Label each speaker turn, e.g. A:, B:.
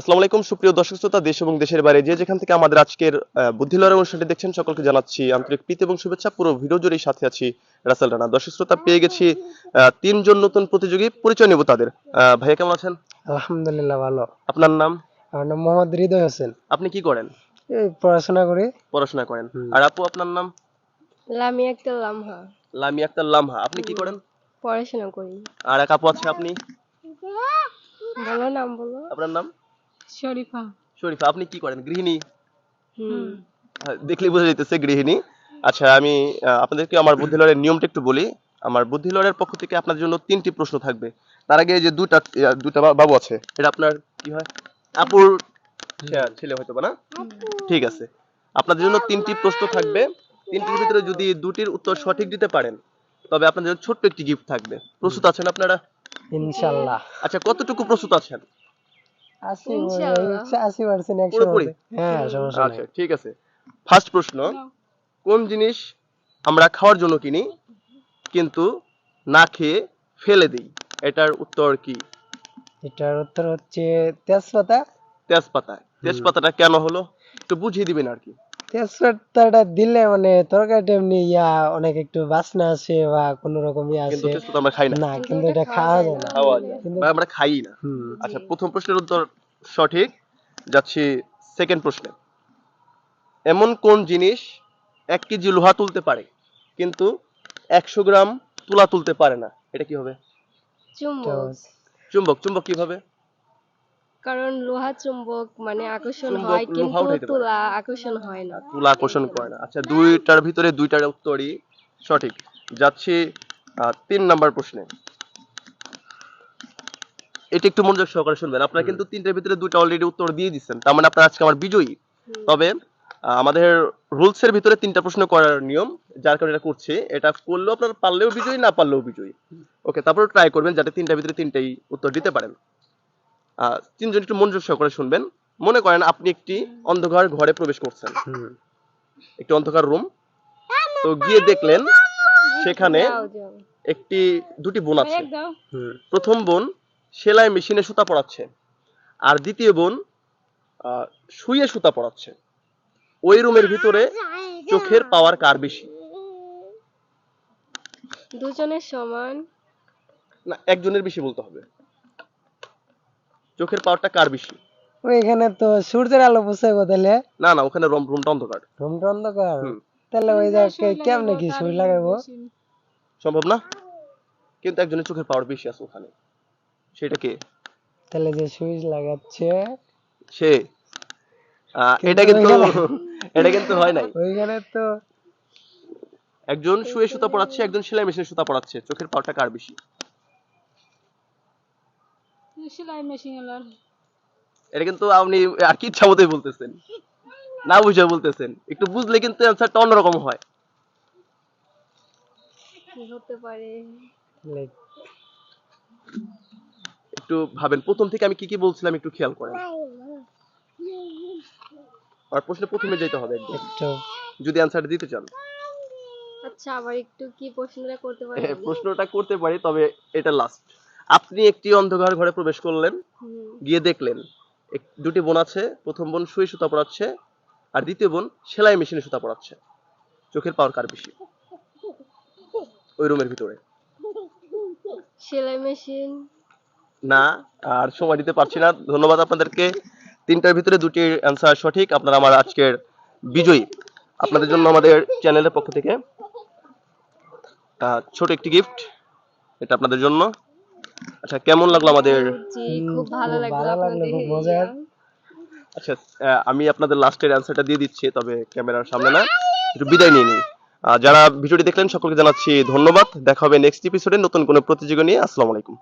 A: আসসালামু আলাইকুম সুপ্রিয় দর্শক শ্রোতা দেশ এবং দেশের বাইরে যে যেখান থেকে আমাদের আজকের আহ, বুদ্ধিলয়ের অনুষ্ঠানটি দেখছেন সকলকে জানাচ্ছি আন্তরিক প্রীতি এবং শুভেচ্ছা। পুরো ভিডিও জুড়েই সাথে আছি রাসেল রানা। দর্শক শ্রোতা পেয়ে গেছি তিনজন নতুন প্রতিযোগী পরিচয় নেব তাদের। ভাইয়া কেমন আছেন?
B: আলহামদুলিল্লাহ ভালো।
A: আপনার নাম?
B: আমার নাম মোহাম্মদ হৃদয় হোসেন।
A: আপনি কি করেন?
B: এই পড়াশোনা করি।
A: পড়াশোনা করেন। আর আপু আপনার নাম?
C: লামি একটা লামহা।
A: লামি আক্তার লামহা। আপনি কি করেন?
C: পড়াশোনা করি।
A: আর এক আপু আছে আপনি?
C: বলো নাম বলো।
A: আপনার নাম?
C: শরীফা।
A: শরীফা আপনি কি করেন? গৃহিণী?
C: হুম।
A: হ্যাঁ, দেখলেই বোঝা যাইতেছে গৃহিণী। আচ্ছা আমি আপনাদেরকে আমার বুদ্ধিলয়ের নিয়মটা একটু বলি। আমার বুদ্ধিলয়ের পক্ষ থেকে আপনাদের জন্য তিনটি প্রশ্ন থাকবে। তার আগে যে দুটা দুটা বাবু আছে এটা আপনার কি হয়? আপুর ছেলে হয়তো না? ঠিক আছে। আপনাদের জন্য তিনটি প্রশ্ন থাকবে। তিনটির ভিতরে যদি দুটির উত্তর সঠিক দিতে পারেন তবে আপনাদের ছোট্ট একটি গিফট থাকবে। প্রস্তুত আছেন আপনারা?
B: ইনশাল্লাহ
A: আচ্ছা কতটুকু প্রস্তুত আছেন? আচ্ছা ঠিক আছে। ফার্স্ট প্রশ্ন কোন জিনিস আমরা খাওয়ার জন্য কিনি কিন্তু না খেয়ে ফেলে দিই? এটার উত্তর কি?
B: এটার উত্তর হচ্ছে তেজপাতা।
A: তেজপাতা। তেজপাতাটা কেন হলো? একটু বুঝিয়ে দিবেন আর কি।
B: তেজপাতাটা দিলে মানে তরকারিটা এমনি ইয়া অনেক একটু বাসনা আসে বা কোনো রকম ইয়া
A: কিন্তু
B: আসে।
A: তেজপাতা আমরা খাই না।
B: না কিন্তু এটা খাওয়া যায় না।
A: খাওয়া যায়। আমরা খাই না।
B: হুম।
A: আচ্ছা প্রথম প্রশ্নের উত্তর সঠিক যাচ্ছি সেকেন্ড প্রশ্নে। এমন কোন জিনিস এক কেজি লোহা তুলতে পারে কিন্তু একশো গ্রাম তুলা তুলতে পারে না? এটা কি হবে?
C: চুম্বক।
A: চুম্বক চুম্বক কীভাবে?
C: কারণ লোহা চুম্বক মানে আকর্ষণ হয় কিন্তু তুলা আকর্ষণ হয় না।
A: তুলা আকর্ষণ করে না। আচ্ছা দুইটার ভিতরে দুইটার উত্তরই সঠিক। যাচ্ছি তিন নাম্বার প্রশ্নে। এটা একটু মনোযোগ সহকারে শুনবেন। আপনারা কিন্তু তিনটার ভিতরে দুইটা অলরেডি উত্তর দিয়ে দিচ্ছেন তার মানে আপনারা আজকে আমার বিজয়ী। তবে আমাদের রুলস এর ভিতরে তিনটা প্রশ্ন করার নিয়ম যার কারণে এটা করছি। এটা করলেও আপনার পারলেও বিজয়ী না পারলেও বিজয়ী। ওকে তারপরে ট্রাই করবেন যাতে তিনটার ভিতরে তিনটাই উত্তর দিতে পারেন। তিনজন একটু মনোযোগ সহকারে শুনবেন। মনে করেন আপনি একটি অন্ধকার ঘরে প্রবেশ করছেন। একটি অন্ধকার রুম। তো গিয়ে দেখলেন সেখানে একটি দুটি বোন আছে। প্রথম বোন সেলাই মেশিনে সুতা পড়াচ্ছে আর দ্বিতীয় বোন আহ, শুয়ে সুতা পড়াচ্ছে ওই রুমের ভিতরে চোখের পাওয়ার কার বেশি?
C: দুজনের সমান।
A: না একজনের বেশি বলতে হবে। চোখের পাওয়ারটা কার বেশি?
B: ওইখানে তো সূর্যের আলো বুঝে তাহলে
A: না না ওখানে রুম রুমটা অন্ধকার।
B: রুমটা অন্ধকার? তাহলে ওই জায়গায় কেমনে কি সুই লাগাবো?
A: সম্ভব না? কিন্তু একজনের চোখের পাওয়ার বেশি আছে ওখানে। সেটা কে?
B: তাহলে যে সুইচ লাগাচ্ছে।
A: সে। এটা কিন্তু এটা কিন্তু হয় নাই।
B: ওইখানে তো
A: একজন শুয়ে সুতা পড়াচ্ছে একজন সেলাই মেশিনে সুতা পড়াচ্ছে। চোখের পাওয়ারটা কার বেশি?
C: সেলাই মেশিন এলার
A: এটা কিন্তু আপনি আর কি ইচ্ছা মতোই বলতেছেন। না বুঝে বলতেছেন। একটু বুঝলে কিন্তু অ্যান্সারটা অন্যরকম হয়।
C: হতে পারে?
A: একটু ভাবেন প্রথম থেকে আমি কি কি বলছিলাম একটু খেয়াল করেন। আর প্রশ্নে প্রথমে যেতে হবে
B: একটু।
A: যদি অ্যান্সারটা দিতে চান।
C: আচ্ছা আবার একটু কি প্রশ্নটা করতে পারি?
A: হ্যাঁ, প্রশ্নটা করতে পারি তবে এটা লাস্ট আপনি একটি অন্ধকার ঘরে প্রবেশ করলেন গিয়ে দেখলেন দুটি বোন আছে প্রথম বোন শুয়ে সুতা পড়াচ্ছে আর দ্বিতীয় বোন সেলাই মেশিনে সুতা পড়াচ্ছে চোখের পাওয়ার কার বেশি? ওই রুমের ভিতরে।
C: সেলাই মেশিন।
A: না আর সময় দিতে পারছি না। ধন্যবাদ আপনাদেরকে। তিনটার ভিতরে দুটি অ্যান্সার সঠিক। আপনারা আমার আজকের বিজয়ী। আপনাদের জন্য আমাদের চ্যানেলের পক্ষ থেকে ছোট একটি গিফট এটা আপনাদের জন্য। আচ্ছা কেমন লাগল আমাদের?
C: জি খুব ভালো লাগল আপনাদের
B: খুব মজার।
A: আচ্ছা আহ, আমি আপনাদের লাস্টের অ্যান্সারটা দিয়ে দিচ্ছি তবে ক্যামেরার সামনে না একটু বিদায় নিয়ে নিই। যারা ভিডিওটি দেখলেন সকলকে জানাচ্ছি ধন্যবাদ। দেখা হবে নেক্সট এপিসোডে নতুন কোনো প্রতিযোগী নিয়ে। আসসালামু আলাইকুম।